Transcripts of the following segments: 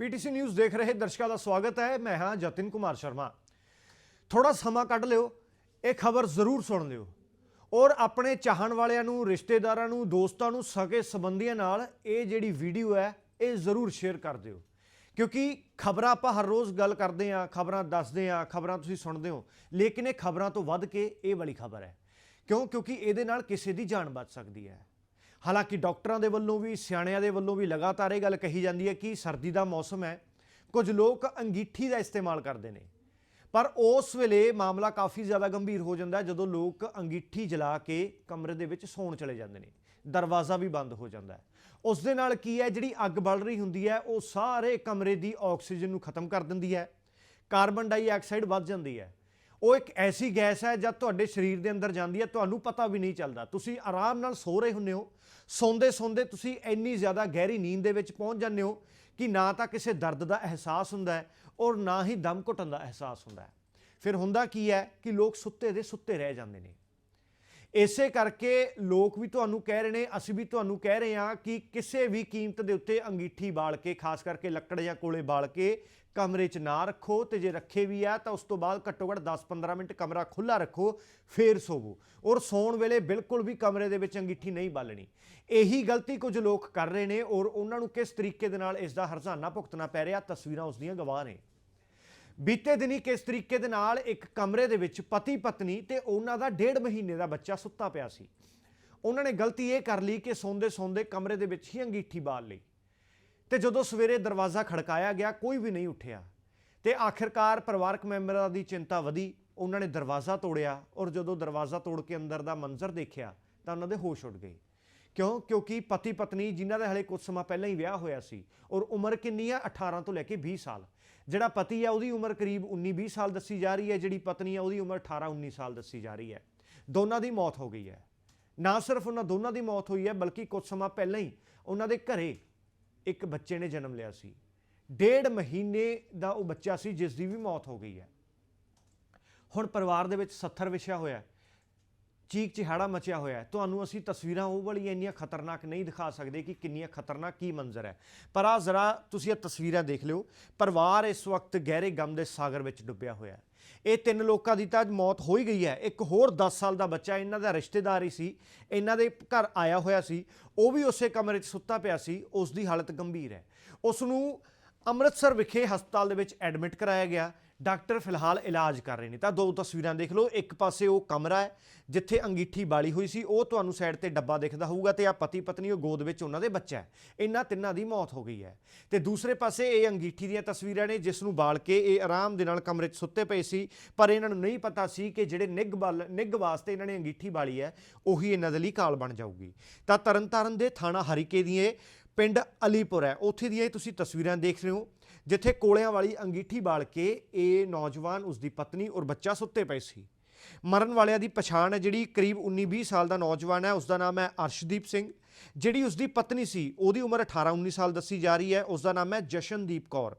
PTC news ਦੇਖ ਰਹੇ ਦਰਸ਼ਕਾਂ ਦਾ ਸਵਾਗਤ ਹੈ। ਮੈਂ ਹਾਂ ਜਤਿਨ ਕੁਮਾਰ ਸ਼ਰਮਾ। ਥੋੜਾ ਸਮਾਂ ਕੱਢ ਲਿਓ, ਇਹ ਖਬਰ ਜ਼ਰੂਰ ਸੁਣ ਲਿਓ। ਔਰ ਆਪਣੇ ਚਾਹਣ ਵਾਲਿਆਂ ਨੂੰ, ਰਿਸ਼ਤੇਦਾਰਾਂ ਨੂੰ, ਦੋਸਤਾਂ ਨੂੰ ਸਕੇ ਸੰਬੰਧੀਆਂ ਨਾਲ ਇਹ ਜਿਹੜੀ ਵੀਡੀਓ ਹੈ, ਇਹ ਜ਼ਰੂਰ ਸ਼ੇਅਰ ਕਰ ਦਿਓ। ਕਿਉਂਕਿ ਖਬਰਾਂ ਆਪਾਂ ਹਰ ਰੋਜ਼ ਗੱਲ ਕਰਦੇ ਆ ਖਬਰਾਂ ਦੱਸਦੇ ਆ ਖਬਰਾਂ ਤੁਸੀਂ ਸੁਣਦੇ ਹੋ, ਲੇਕਿਨ ਇਹ ਖਬਰਾਂ ਤੋਂ ਵੱਧ ਕੇ ਇਹ ਵਾਲੀ ਖਬਰ ਹੈ। ਕਿਉਂ? ਕਿਉਂਕਿ ਇਹਦੇ ਨਾਲ ਕਿਸੇ ਦੀ ਜਾਨ ਬਚ ਸਕਦੀ ਹੈ। ਹਾਲਾਂਕਿ ਡਾਕਟਰਾਂ ਦੇ ਵੱਲੋਂ ਵੀ, ਸਿਆਣਿਆਂ ਦੇ ਵੱਲੋਂ ਵੀ ਲਗਾਤਾਰ ਇਹ ਗੱਲ ਕਹੀ ਜਾਂਦੀ ਹੈ ਕਿ ਸਰਦੀ ਦਾ ਮੌਸਮ ਹੈ। ਕੁਝ ਲੋਕ ਅੰਗੀਠੀ ਦਾ ਇਸਤੇਮਾਲ ਕਰਦੇ ਨੇ। ਪਰ ਉਸ ਵੇਲੇ ਮਾਮਲਾ ਕਾਫੀ ਜ਼ਿਆਦਾ ਗੰਭੀਰ ਹੋ ਜਾਂਦਾ ਜਦੋਂ ਲੋਕ ਅੰਗੀਠੀ ਜਲਾ ਕੇ ਕਮਰੇ ਦੇ ਵਿੱਚ ਸੌਣ ਚਲੇ ਜਾਂਦੇ ਨੇ। ਦਰਵਾਜ਼ਾ ਵੀ ਬੰਦ ਹੋ ਜਾਂਦਾ ਹੈ। ਉਸ ਦੇ ਨਾਲ ਕੀ ਹੈ, ਜਿਹੜੀ ਅੱਗ ਬਲ ਰਹੀ ਹੁੰਦੀ ਹੈ, ਉਹ ਸਾਰੇ ਕਮਰੇ ਦੀ ਆਕਸੀਜਨ ਨੂੰ ਖਤਮ ਕਰ ਦਿੰਦੀ ਹੈ। ਕਾਰਬਨ ਡਾਈਆਕਸਾਈਡ ਵੱਧ ਜਾਂਦੀ ਹੈ। ਉਹ ਇੱਕ ਐਸੀ ਗੈਸ ਹੈ, ਜਦ ਤੁਹਾਡੇ ਸਰੀਰ ਦੇ ਅੰਦਰ ਜਾਂਦੀ ਹੈ, ਤੁਹਾਨੂੰ ਪਤਾ ਵੀ ਨਹੀਂ ਚੱਲਦਾ। ਤੁਸੀਂ ਆਰਾਮ ਨਾਲ ਸੋ ਰਹੇ ਹੁੰਦੇ ਹੋ। ਸੌਂਦੇ ਸੌਂਦੇ ਤੁਸੀਂ ਇੰਨੀ ਜ਼ਿਆਦਾ ਗਹਿਰੀ ਨੀਂਦ ਦੇ ਵਿੱਚ ਪਹੁੰਚ ਜਾਂਦੇ ਹੋ ਕਿ ਨਾ ਤਾਂ ਕਿਸੇ ਦਰਦ ਦਾ ਅਹਿਸਾਸ ਹੁੰਦਾ ਹੈ ਔਰ ਨਾ ਹੀ ਦਮ ਘੁੱਟਣ ਦਾ ਅਹਿਸਾਸ ਹੁੰਦਾ ਹੈ। ਫਿਰ ਹੁੰਦਾ ਕੀ ਹੈ ਕਿ ਲੋਕ ਸੁੱਤੇ ਦੇ ਸੁੱਤੇ ਰਹਿ ਜਾਂਦੇ ਨੇ। ਇਸੇ ਕਰਕੇ ਲੋਕ ਵੀ ਤੁਹਾਨੂੰ ਕਹਿ ਰਹੇ ਨੇ, ਅਸੀਂ ਵੀ ਤੁਹਾਨੂੰ ਕਹਿ ਰਹੇ ਹਾਂ ਕਿ ਕਿਸੇ ਵੀ ਕੀਮਤ ਦੇ ਉੱਤੇ ਅੰਗੀਠੀ ਬਾਲ ਕੇ, ਖਾਸ ਕਰਕੇ ਲੱਕੜ ਜਾਂ ਕੋਲੇ ਬਾਲ ਕੇ ਕਮਰੇ 'ਚ ਨਾ ਰੱਖੋ ਤੇ ਜੇ ਰੱਖੇ ਵੀ ਆ ਤਾਂ ਉਸ ਤੋਂ ਬਾਅਦ ਘੱਟੋ ਘੱਟ 10-15 ਮਿੰਟ ਕਮਰਾ ਖੁੱਲਾ ਰੱਖੋ, ਫੇਰ ਸੋਵੋ। ਔਰ ਸੌਣ ਵੇਲੇ ਬਿਲਕੁਲ ਵੀ ਕਮਰੇ ਦੇ ਵਿੱਚ ਅੰਗੀਠੀ ਨਹੀਂ ਬਾਲਣੀ। ਇਹੀ ਗਲਤੀ ਕੁਝ ਲੋਕ ਕਰ ਰਹੇ ਨੇ ਔਰ ਉਹਨਾਂ ਨੂੰ ਕਿਸ ਤਰੀਕੇ ਦੇ ਨਾਲ ਇਸ ਦਾ ਹਰਜ਼ਾਨਾ ਭੁਗਤਣਾ ਪੈ ਰਿਹਾ, ਤਸਵੀਰਾਂ ਉਸ ਦੀਆਂ ਗਵਾਹ ਨੇ। ਬੀਤੇ ਦਿਨੀ ਕਿਸ ਤਰੀਕੇ ਦੇ ਨਾਲ ਇੱਕ ਕਮਰੇ ਦੇ ਵਿੱਚ ਪਤੀ ਪਤਨੀ ਤੇ ਉਹਨਾਂ ਦਾ ਡੇਢ ਮਹੀਨੇ ਦਾ ਬੱਚਾ ਸੁੱਤਾ ਪਿਆ ਸੀ। ਉਹਨਾਂ ਨੇ ਗਲਤੀ ਇਹ ਕਰ ਲਈ ਕਿ ਸੌਂਦੇ ਸੌਂਦੇ ਕਮਰੇ ਦੇ ਵਿੱਚ ਹੀ ਅੰਗੀਠੀ ਬਾਲ ਲਈ। ਤੇ ਜਦੋਂ ਸਵੇਰੇ ਦਰਵਾਜ਼ਾ ਖੜਕਾਇਆ ਗਿਆ, ਕੋਈ ਵੀ ਨਹੀਂ ਉੱਠਿਆ। ਤੇ ਆਖਿਰਕਾਰ ਪਰਿਵਾਰਕ ਮੈਂਬਰਾਂ ਦੀ ਚਿੰਤਾ ਵਧੀ, ਉਹਨਾਂ ਨੇ ਦਰਵਾਜ਼ਾ ਤੋੜਿਆ ਔਰ ਜਦੋਂ ਦਰਵਾਜ਼ਾ ਤੋੜ ਕੇ ਅੰਦਰ ਦਾ ਮੰਜ਼ਰ ਦੇਖਿਆ, ਤਾਂ ਉਹਨਾਂ ਦੇ ਹੋਸ਼ ਉੱਡ ਗਏ। ਕਿਉਂ? ਕਿਉਂਕਿ ਪਤੀ ਪਤਨੀ ਜਿਨ੍ਹਾਂ ਦਾ ਹਲੇ ਕੁਝ ਸਮਾਂ ਪਹਿਲਾਂ ਹੀ ਵਿਆਹ ਹੋਇਆ ਸੀ ਔਰ ਉਮਰ ਕਿੰਨੀ ਆ? 18 ਤੋਂ ਲੈ ਕੇ 20 ਸਾਲ। ਜਿਹੜਾ ਪਤੀ ਆ, ਉਹਦੀ ਉਮਰ ਕਰੀਬ 19-20 ਸਾਲ ਦੱਸੀ ਜਾ ਰਹੀ ਹੈ, ਜਿਹੜੀ ਪਤਨੀ ਆ, ਉਹਦੀ ਉਮਰ 18-19 ਸਾਲ ਦੱਸੀ ਜਾ ਰਹੀ ਹੈ। ਦੋਨਾਂ ਦੀ ਮੌਤ ਹੋ ਗਈ ਹੈ। ਨਾ ਸਿਰਫ ਉਹਨਾਂ ਦੋਨਾਂ ਦੀ ਮੌਤ ਹੋਈ ਹੈ, ਬਲਕਿ ਕੁਝ ਸਮਾਂ ਪਹਿਲਾਂ ਹੀ ਉਹਨਾਂ ਦੇ ਘਰੇ ਇੱਕ ਬੱਚੇ ਨੇ ਜਨਮ ਲਿਆ ਸੀ। ਡੇਢ ਮਹੀਨੇ ਦਾ ਉਹ ਬੱਚਾ ਸੀ ਜਿਸ ਦੀ ਵੀ ਮੌਤ ਹੋ ਗਈ ਹੈ। ਹੁਣ ਪਰਿਵਾਰ ਦੇ ਵਿੱਚ 70 ਵਿਛਿਆ ਹੋਇਆ ਚੀਕ ਚਿਹਾੜਾ ਮਚਿਆ ਹੋਇਆ ਹੈ। ਤੁਹਾਨੂੰ ਅਸੀਂ ਤਸਵੀਰਾਂ ਉਹ ਵਾਲੀਆਂ ਇੰਨੀਆਂ ਖਤਰਨਾਕ ਨਹੀਂ ਦਿਖਾ ਸਕਦੇ ਕਿ ਕਿੰਨੀਆਂ ਖਤਰਨਾਕ ਕੀ ਮੰਜ਼ਰ ਹੈ। ਪਰ ਆ ਜ਼ਰਾ ਤੁਸੀਂ ਇਹ ਤਸਵੀਰਾਂ ਦੇਖ ਲਿਓ। ਪਰਿਵਾਰ ਇਸ ਵਕਤ ਗਹਿਰੇ ਗਮ ਦੇ ਸਾਗਰ ਵਿੱਚ ਡੁੱਬਿਆ ਹੋਇਆ ਹੈ। ਇਹ ਤਿੰਨ ਲੋਕਾਂ ਦੀ ਤਾਂ ਮੌਤ ਹੋ ਹੀ ਗਈ ਹੈ। ਇੱਕ ਹੋਰ 10 ਸਾਲ ਦਾ ਬੱਚਾ, ਇਹਨਾਂ ਦਾ ਰਿਸ਼ਤੇਦਾਰ ਹੀ ਸੀ। ਇਹਨਾਂ ਦੇ ਘਰ ਆਇਆ ਹੋਇਆ ਸੀ। ਉਹ ਵੀ ਉਸੇ ਕਮਰੇ 'ਚ ਸੁੱਤਾ ਪਿਆ ਸੀ। ਉਸ ਦੀ ਹਾਲਤ ਗੰਭੀਰ ਹੈ। ਉਸ ਨੂੰ ਅੰਮ੍ਰਿਤਸਰ ਵਿਖੇ ਹਸਪਤਾਲ ਦੇ ਵਿੱਚ ਐਡਮਿਟ ਕਰਾਇਆ ਗਿਆ। ਡਾਕਟਰ ਫਿਲਹਾਲ ਇਲਾਜ ਕਰ ਰਹੇ ਨੇ। ਤਾਂ ਦੋ ਤਸਵੀਰਾਂ ਦੇਖ ਲਓ। ਇੱਕ ਪਾਸੇ ਉਹ ਕਮਰਾ ਹੈ, ਜਿੱਥੇ ਅੰਗੀਠੀ ਬਾਲੀ ਹੋਈ ਸੀ। ਉਹ ਤੁਹਾਨੂੰ ਸਾਈਡ ਤੇ ਡੱਬਾ ਦਿਖਦਾ ਹੋਊਗਾ ਤੇ ਆ ਪਤੀ ਪਤਨੀ ਉਹ ਗੋਦ ਵਿੱਚ ਉਹਨਾਂ ਦੇ ਬੱਚਾ ਹੈ। ਇਹਨਾਂ ਤਿੰਨਾਂ ਦੀ ਮੌਤ ਹੋ ਗਈ ਹੈ। ਤੇ ਦੂਸਰੇ ਪਾਸੇ ਇਹ ਅੰਗੀਠੀ ਦੀਆਂ ਤਸਵੀਰਾਂ ਨੇ, ਜਿਸ ਨੂੰ ਬਾਲ ਕੇ ਇਹ ਆਰਾਮ ਦੇ ਨਾਲ ਕਮਰੇ 'ਚ ਸੁੱਤੇ ਪਏ ਸੀ। ਪਰ ਇਹਨਾਂ ਨੂੰ ਨਹੀਂ ਪਤਾ ਸੀ ਕਿ ਜਿਹੜੇ ਨਿੱਘ ਬਾਲ, ਨਿੱਘ ਵਾਸਤੇ ਇਹਨਾਂ ਨੇ ਅੰਗੀਠੀ ਬਾਲੀ ਹੈ, ਉਹੀ ਇਹਨਾਂ ਦੇ ਲਈ ਕਾਲ ਬਣ ਜਾਊਗੀ। ਤਾਂ ਤਰਨਤਾਰਨ ਦੇ ਥਾਣਾ ਹਰੀਕੇ ਦੀਆਂ ਪਿੰਡ ਅਲੀਪੁਰ ਹੈ। ਉੱਥੇ ਦੀਆਂ ਇਹ ਤੁਸੀਂ ਤਸਵੀਰਾਂ ਦੇਖ ਰਹੇ ਹੋ, ਜਿੱਥੇ ਕੋਲਿਆਂ ਵਾਲੀ ਅੰਗੀਠੀ ਬਾਲ ਕੇ ਇਹ ਨੌਜਵਾਨ ਉਸ ਦੀ ਪਤਨੀ ਔਰ ਬੱਚਾ ਸੁੱਤੇ ਪਏ ਸੀ। ਮਰਨ ਵਾਲਿਆਂ ਦੀ ਪਛਾਣ ਹੈ ਜਿਹੜੀ ਕਰੀਬ 19-20 ਸਾਲ ਦਾ ਨੌਜਵਾਨ ਹੈ ਉਸ ਦਾ ਨਾਮ ਹੈ ਅਰਸ਼ਦੀਪ ਸਿੰਘ, ਜਿਹੜੀ ਉਸ ਦੀ ਪਤਨੀ ਸੀ, ਉਹਦੀ ਉਮਰ 18-19 ਸਾਲ ਦੱਸੀ ਜਾ ਰਹੀ ਹੈ ਉਸ ਦਾ ਨਾਮ ਹੈ ਜਸ਼ਨਦੀਪ ਕੌਰ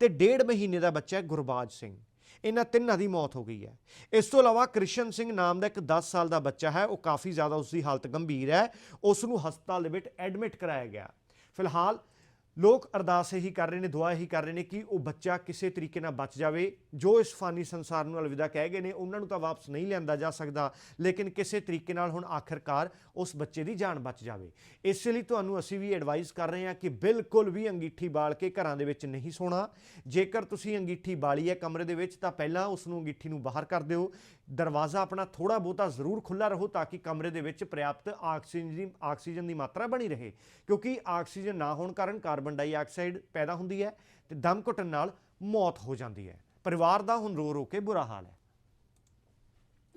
ਤੇ ਡੇਢ ਮਹੀਨੇ ਦਾ ਬੱਚਾ ਹੈ ਗੁਰਬਾਜ ਸਿੰਘ। ਇਹਨਾਂ ਤਿੰਨਾਂ ਦੀ ਮੌਤ ਹੋ ਗਈ ਹੈ। ਇਸ ਤੋਂ ਇਲਾਵਾ ਕ੍ਰਿਸ਼ਨ ਸਿੰਘ ਨਾਮ ਦਾ ਇੱਕ 10 ਸਾਲ ਦਾ ਬੱਚਾ ਹੈ, ਉਹ ਕਾਫੀ ਜ਼ਿਆਦਾ ਉਸ ਦੀ ਹਾਲਤ ਗੰਭੀਰ ਹੈ ਉਸ ਨੂੰ ਹਸਪਤਾਲ ਦੇ ਵਿੱਚ ਐਡਮਿਟ ਕਰਾਇਆ ਗਿਆ। ਫਿਲਹਾਲ ਲੋਕ ਅਰਦਾਸ ਇਹੀ ਕਰ ਰਹੇ ਨੇ, ਦੁਆ ਇਹੀ ਕਰ ਰਹੇ ਨੇ ਕਿ ਉਹ ਬੱਚਾ ਕਿਸੇ ਤਰੀਕੇ ਨਾਲ ਬਚ ਜਾਵੇ। ਜੋ ਇਸ ਫਾਨੀ ਸੰਸਾਰ ਨੂੰ ਅਲਵਿਦਾ ਕਹਿ ਗਏ ਨੇ, ਉਹਨਾਂ ਨੂੰ ਤਾਂ ਵਾਪਸ ਨਹੀਂ ਲਿਆਂਦਾ ਜਾ ਸਕਦਾ, ਲੇਕਿਨ ਕਿਸੇ ਤਰੀਕੇ ਨਾਲ ਹੁਣ ਆਖਿਰਕਾਰ ਉਸ ਬੱਚੇ ਦੀ ਜਾਨ ਬਚ ਜਾਵੇ। ਇਸ ਲਈ ਤੁਹਾਨੂੰ ਅਸੀਂ ਵੀ ਐਡਵਾਈਸ ਕਰ ਰਹੇ ਹਾਂ ਕਿ ਬਿਲਕੁਲ ਵੀ ਅੰਗੀਠੀ ਬਾਲ ਕੇ ਘਰਾਂ ਦੇ ਵਿੱਚ ਨਹੀਂ ਸੋਣਾ। ਜੇਕਰ ਤੁਸੀਂ ਅੰਗੀਠੀ ਬਾਲੀ ਹੈ ਕਮਰੇ ਦੇ ਵਿੱਚ, ਤਾਂ ਪਹਿਲਾਂ ਉਸ ਨੂੰ ਅੰਗੀਠੀ ਨੂੰ ਬਾਹਰ ਕਰ ਦਿਓ। ਦਰਵਾਜ਼ਾ ਆਪਣਾ ਥੋੜਾ ਬਹੁਤਾ ਜ਼ਰੂਰ ਖੁੱਲਾ ਰਹੋ ਤਾਂ ਕਿ ਕਮਰੇ ਦੇ ਵਿੱਚ ਪ੍ਰਿਆਪਤ ਆਕਸੀਜਨ ਦੀ ਆਕਸੀਜਨ ਦੀ ਮਾਤਰਾ ਬਣੀ ਰਹੇ। ਕਿਉਂਕਿ ਆਕਸੀਜਨ ਨਾ ਹੋਣ ਕਾਰਨ ਕਾਰਬਨ ਡਾਈਆਕਸਾਈਡ ਪੈਦਾ ਹੁੰਦੀ ਹੈ ਤੇ ਦਮ ਘੁੱਟਣ ਨਾਲ ਮੌਤ ਹੋ ਜਾਂਦੀ ਹੈ। ਪਰਿਵਾਰ ਦਾ ਹੁਣ ਰੋ ਰੋ ਕੇ ਬੁਰਾ ਹਾਲ ਹੈ।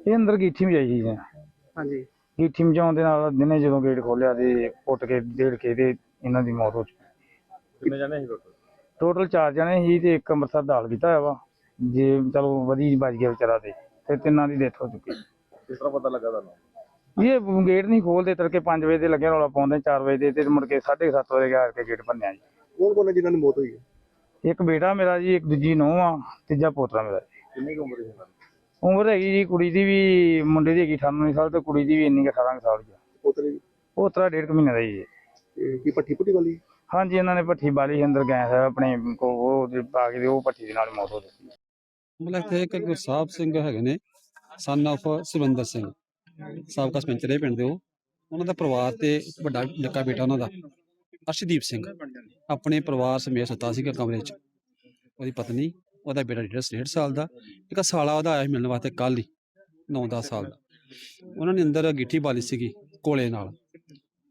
ਇਹ ਅੰਦਰ ਗੀਠੀ ਮਜਾਈ ਜੀ ਹਾਂਜੀ। ਗੀਠੀ ਮਜਾਉਣ ਦੇ ਨਾਲ ਦਿਨੇ ਜਦੋਂ ਗੇਟ ਖੋਲਿਆ ਤੇ ਉੱਟ ਕੇ ਡੇੜ ਕੇ ਤੇ ਇਹਨਾਂ ਦੀ ਮੌਤ ਹੋ ਚੁੱਕੀ ਕਿੰਨੇ ਜਾਣੇ ਸੀ ਟੋਟਲ ਟੋਟਲ ਚਾਰ ਜਣੇ ਸੀ ਤੇ ਇੱਕ ਅੰਮ੍ਰਿਤਸਰ ਦਾਲ ਕੀਤਾ ਹੋਇਆ ਵਾ। ਜੇ ਚਲੋ ਵਧੀ ਬਚ ਗਿਆ ਵਿਚਾਰਾ ਤੇ। ਤੇ ਤਿੰਨਾਂ ਦੀ ਡੈਥ ਹੋ ਚੁੱਕੀ ਕਿਸ ਤਰ੍ਹਾਂ ਪਤਾ ਲੱਗਾ ਤੁਹਾਨੂੰ? ਇਹ ਗੇਟ ਨਹੀਂ ਖੋਲਦੇ ਤੜਕੇ 5 ਵਜੇ ਦੇ ਲੱਗੇ ਰੌਲਾ ਪਾਉਂਦੇ 4 ਵਜੇ ਦੇ ਤੇ ਮੁੜ ਕੇ 7:30 ਵਜੇ ਆ ਕੇ ਗੇਟ ਭੰਨਿਆ ਜੀ। ਕੌਣ ਕੌਣ ਹੈ ਜਿਨ੍ਹਾਂ ਦੀ ਮੌਤ ਹੋਈ ਹੈ? ਇੱਕ ਬੇਟਾ ਮੇਰਾ ਜੀ ਇੱਕ ਦੂਜੀ ਨੂੰਹ ਆ ਤੀਜਾ ਪੋਤਰਾ ਮੇਰਾ ਜੀ। ਕਿੰਨੀ ਉਮਰ ਦੀ? ਉਮਰ ਹੈਗੀ ਜੀ ਕੁੜੀ ਦੀ ਵੀ ਮੁੰਡੇ ਦੀ ਹੈਗੀ 98 ਸਾਲ ਤੇ ਕੁੜੀ ਦੀ ਵੀ ਇੰਨੀ ਕੁ 18 ਕੁ ਸਾਲ ਦੀ ਪੋਤਰੇ ਦੀ? ਪੋਤਰਾ ਡੇਢ ਕੁ ਮਹੀਨੇ ਦਾ ਜੀ। ਕੀ ਪੱਠੀ ਪੁੱਟੀ ਵਾਲੀ? ਹਾਂਜੀ ਇਹਨਾਂ ਨੇ ਭੱਠੀ ਬਾਲੀ ਅੰਦਰ ਗਏ ਆਪਣੇ ਕੋ ਉਹ ਪਾ ਕੇ ਉਹ ਭੱਠੀ ਦੇ ਨਾਲ ਹੀ ਮੌਤ ਹੋ ਗਈ ਮਤਲਬ ਇੱਥੇ ਇੱਕ ਗੁਰਸਾਹਿਬ ਸਿੰਘ ਹੈਗੇ ਨੇ ਸਨ of ਸਿਵੰਦਰ ਸਿੰਘ। ਸਾਬਕਾ ਸਰਪੰਚ ਰਹੇ ਪਿੰਡ ਦੇ ਉਹ। ਉਹਨਾਂ ਦਾ ਪਰਿਵਾਰ ਤੇ ਵੱਡਾ ਨਿੱਕਾ ਬੇਟਾ ਉਹਨਾਂ ਦਾ ਅਰਸ਼ਦੀਪ ਸਿੰਘ। ਆਪਣੇ ਪਰਿਵਾਰ ਸਮੇਤ ਸੁੱਤਾ ਸੀਗਾ ਕਮਰੇ 'ਚ। ਉਹਦੀ ਪਤਨੀ ਉਹਦਾ ਬੇਟਾ ਡੇਢ ਡੇਢ ਸਾਲ ਦਾ ਇੱਕ ਸਾਲਾ ਉਹਦਾ ਆਇਆ ਮਿਲਣ ਵਾਸਤੇ ਕੱਲ ਹੀ 9-10 ਸਾਲ ਦਾ। ਉਹਨਾਂ ਨੇ ਅੰਦਰ ਗਿੱਠੀ ਬਾਲੀ ਸੀਗੀ ਕੋਲੇ ਨਾਲ।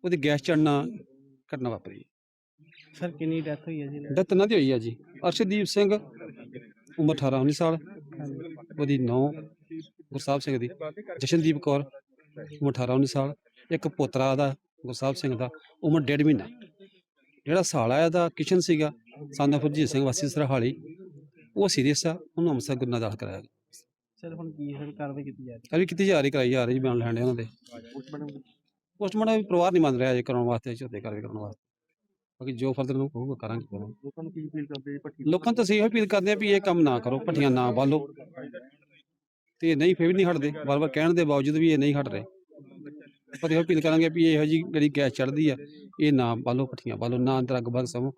ਉਹਦੀ ਗੈਸ ਚੜਨਾ ਘਟਨਾ ਵਾਪਰੀ। ਸਰ ਕਿੰਨੀ ਡੈਥ ਹੋਈ ਹੈ ਜੀ? ਡੈਥ ਇਹਨਾਂ ਦੀ ਹੋਈ ਆ ਜੀ। ਅਰਸ਼ਦੀਪ ਸਿੰਘ ਉਮਰ 18 19 ਸਾਲ ਉਹਦੀ ਨੌ ਗੁਰਸਾਹਿਬ ਸਿੰਘ ਦੀ ਜਸ਼ਨਦੀਪ ਕੌਰ ਉਮਰ 18 19 ਸਾਲ ਇੱਕ ਪੋਤਰਾ ਦਾ ਗੁਰਸਾਹਿਬ ਸਿੰਘ ਦਾ ਉਮਰ ਡੇਢ ਮਹੀਨਾ। ਜਿਹੜਾ ਸਾਲਾ ਇਹਦਾ ਕਿਸ਼ਨ ਸੀਗਾ ਸੰਨ of ਹਰਜੀਤ ਸਿੰਘ ਵਾਸੀ ਸਰਹਾਲੀ ਉਹ ਸੀਰੀਅਸ ਆ ਉਹਨੂੰ ਅੰਮ੍ਰਿਤਸਰ ਗੁਰੂ ਨਾਨਕ ਦਾਖਲ ਕਰਾਇਆ ਗਿਆ। ਸਰ ਹੁਣ ਕੀ ਸਰ ਕਾਰਵਾਈ ਕੀਤੀ ਜਾ ਰਹੀ ਕਾਲੀ ਕੀਤੀ ਜਾ ਰਹੀ ਕਰਾਈ ਜਾ ਰਹੀ ਬਿਆਨ ਲੈਣ ਦੇ ਉਹਨਾਂ ਦੇ। ਪੋਸਟਮਾਰਟਮ ਵੀ ਪਰਿਵਾਰ ਨਹੀਂ ਮੰਨ ਰਿਹਾ ਜੇ ਕਰਾਉਣ ਵਾਸਤੇ ਝੋਤੇ ਕਾਰਵਾਈ ਕਰਾਉਣ ਵਾਸਤੇ। ਬਾਕੀ ਜੋ ਫਰਦਰ ਨੂੰ ਕਹੂਗਾ ਕਰਾਂਗੇ। ਕਰਾਂਗੇ ਲੋਕਾਂ ਨੂੰ ਕੀ ਫੀਲ ਕਰਦੇ ਜੀ ਭੱਠੀ ਲੋਕਾਂ ਤੋਂ ਅਸੀਂ ਇਹੋ ਅਪੀਲ ਕਰਦੇ ਆ ਵੀ ਇਹ ਕੰਮ ਨਾ ਕਰੋ ਭੱਠੀਆਂ ਨਾ ਬਾਲੋ। ਤੇ ਇਹ ਨਹੀਂ ਫਿਰ ਵੀ ਨਹੀਂ ਹਟਦੇ। ਵਾਰ-ਵਾਰ ਕਹਿਣ ਦੇ ਬਾਵਜੂਦ ਵੀ ਇਹ ਨਹੀਂ ਹਟ ਰਹੇ। ਪਰ ਇਹੋ ਅਪੀਲ ਕਰਾਂਗੇ ਵੀ ਇਹੋ ਜੀ ਜਿਹੜੀ ਗੈਸ ਚੜਦੀ ਆ ਇਹ ਨਾ ਬਾਲੋ ਭੱਠੀਆਂ ਬਾਲੋ ਨਾ ਅੰਦਰ ਅੱਗ ਬੱਗ ਸਮੋ